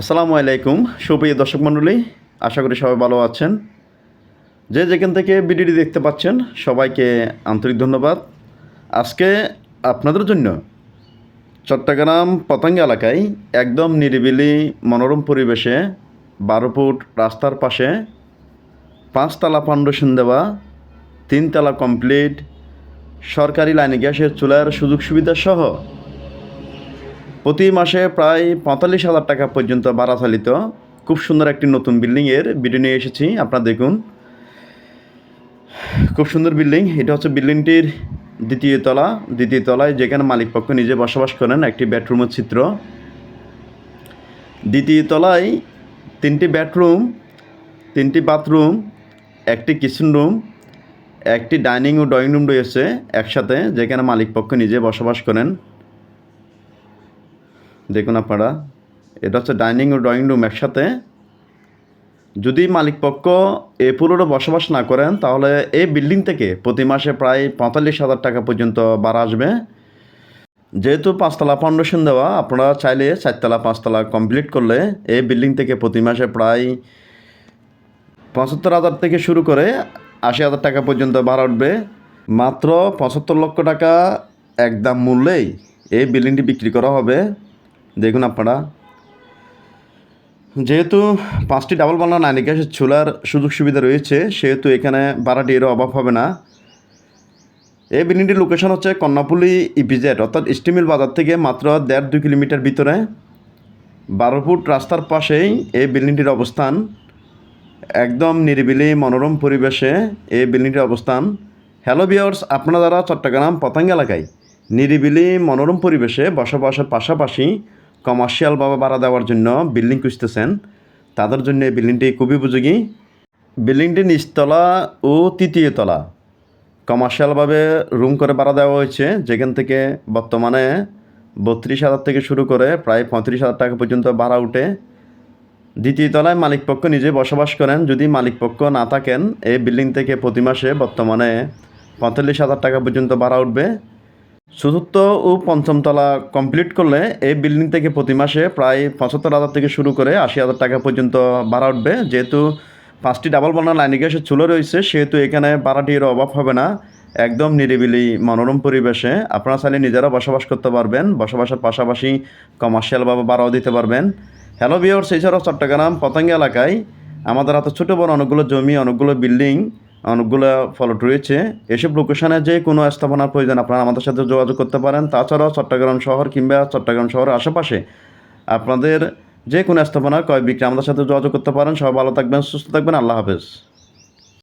আসসালামু আলাইকুম। সুপ্রিয় দর্শক মণ্ডলী, আশা করি সবাই ভালো আছেন। যে যেখান থেকে ভিডিওটি দেখতে পাচ্ছেন, সবাইকে আন্তরিক ধন্যবাদ। আজকে আপনাদের জন্য চট্টগ্রাম পতঙ্গ এলাকায় একদম নিরিবিলি মনোরম পরিবেশে বারো ফুট রাস্তার পাশে পাঁচতলা ফাউন্ডেশন দেওয়া তিনতলা কমপ্লিট সরকারি লাইনে গ্যাসের চুলার সুযোগ সুবিধা সহ প্রতি মাসে প্রায় পঁয়তাল্লিশ হাজার টাকা পর্যন্ত ভাড়া চালিত খুব সুন্দর একটি নতুন বিল্ডিংয়ের ভিডিও নিয়ে এসেছি, আপনারা দেখুন। খুব সুন্দর বিল্ডিং, এটা হচ্ছে বিল্ডিংটির দ্বিতীয় তলা। দ্বিতীয় তলায় যেখানে মালিক পক্ষ নিজে বসবাস করেন, একটি বেডরুমের চিত্র। দ্বিতীয় তলায় তিনটি বেডরুম, তিনটি বাথরুম, একটি কিচেন রুম একটি ডাইনিং ও ড্রয়িং রুম রয়েছে একসাথে, যেখানে মালিক পক্ষ নিজে বসবাস করেন। দেখুন আপনারা, এটা হচ্ছে ডাইনিং ও ড্রয়িং রুম একসাথে। যদি মালিকপক্ষ এ পুরোটা বসবাস না করেন, তাহলে এই বিল্ডিং থেকে প্রতি মাসে প্রায় পঁয়তাল্লিশ হাজার টাকা পর্যন্ত ভাড়া আসবে। যেহেতু পাঁচতলা ফাউন্ডেশন দেওয়া, আপনারা চাইলে চারতলা, পাঁচতলা কমপ্লিট করলে এই বিল্ডিং থেকে প্রতি মাসে প্রায় পঁচাত্তর হাজার থেকে শুরু করে আশি হাজার টাকা পর্যন্ত ভাড়া উঠবে। মাত্র পঁচাত্তর লক্ষ টাকা একদম মূল্যেই এই বিল্ডিংটি বিক্রি করা হবে। দেখুন আপনারা। যেহেতু পাঁচটি ডাবল বাংলা নাইনি গ্যাসের চুলার সুযোগ সুবিধা রয়েছে, সেহেতু এখানে ভাড়াটির অভাব হবে না। এই বিল্ডিংটির লোকেশন হচ্ছে কন্যাপুলি ইপিজেড অর্থাৎ স্টিমিল বাজার থেকে মাত্র দেড় দুই কিলোমিটার ভিতরে। বারো ফুট রাস্তার পাশেই এই বিল্ডিংটির অবস্থান। একদম নিরিবিলি, মনোরম পরিবেশে এই বিল্ডিংটির অবস্থান। হ্যালো বিয়ার্স আপনারা যারা চট্টগ্রাম, পতঙ্গ এলাকায় নিরিবিলি, মনোরম পরিবেশে বসবাসের পাশাপাশি কমার্শিয়ালভাবে ভাড়া দেওয়ার জন্য বিল্ডিং খুঁজতেছেন। তাদের জন্য এই বিল্ডিংটি খুবই উপযোগী। বিল্ডিংটি নিচতলা ও তৃতীয় তলা। কমার্শিয়ালভাবে রুম করে ভাড়া দেওয়া হয়েছে। যেখান থেকে বর্তমানে বত্রিশ হাজার থেকে শুরু করে প্রায় পঁয়ত্রিশ হাজার টাকা পর্যন্ত ভাড়া উঠে। দ্বিতীয় তলায় মালিকপক্ষ নিজে বসবাস করেন। যদি মালিকপক্ষ না থাকেন, এই বিল্ডিং থেকে প্রতি মাসে বর্তমানে পঁয়তাল্লিশ হাজার টাকা পর্যন্ত ভাড়া উঠবে। চতুর্থ ও পঞ্চম তলা কমপ্লিট করলে এই বিল্ডিং থেকে প্রতি মাসে প্রায় পঁচাত্তর হাজার থেকে শুরু করে আশি হাজার টাকা পর্যন্ত ভাড়া উঠবে। যেহেতু পাঁচটি ডাবল বানার লাইন গ্যাসের চুলো রয়েছে, সেহেতু এখানে ভাড়াটির অভাব হবে না। একদম নিরিবিলি, মনোরম পরিবেশে আপনারা চাইলে নিজেরা বসবাস করতে পারবেন। বসবাসের পাশাপাশি কমার্শিয়ালভাবে ভাড়াও দিতে পারবেন। হ্যালো বিয়ার্স এছাড়াও চট্টগ্রাম পতঙ্গ এলাকায়। আমাদের হাতে ছোটো বড় অনেকগুলো জমি, অনেকগুলো বিল্ডিং অনেকগুলো ফলট রয়েছে। এসব লোকেশনে যে কোনো স্থাপনার প্রয়োজন আপনারা আমাদের সাথে যোগাযোগ করতে পারেন। তাছাড়াও চট্টগ্রাম শহর কিংবা চট্টগ্রাম শহরের আশেপাশে আপনাদের যে কোনো স্থাপনা কয় বিক্রি আমাদের সাথে যোগাযোগ করতে পারেন। সবাই ভালো থাকবেন, সুস্থ থাকবেন। আল্লাহ হাফেজ।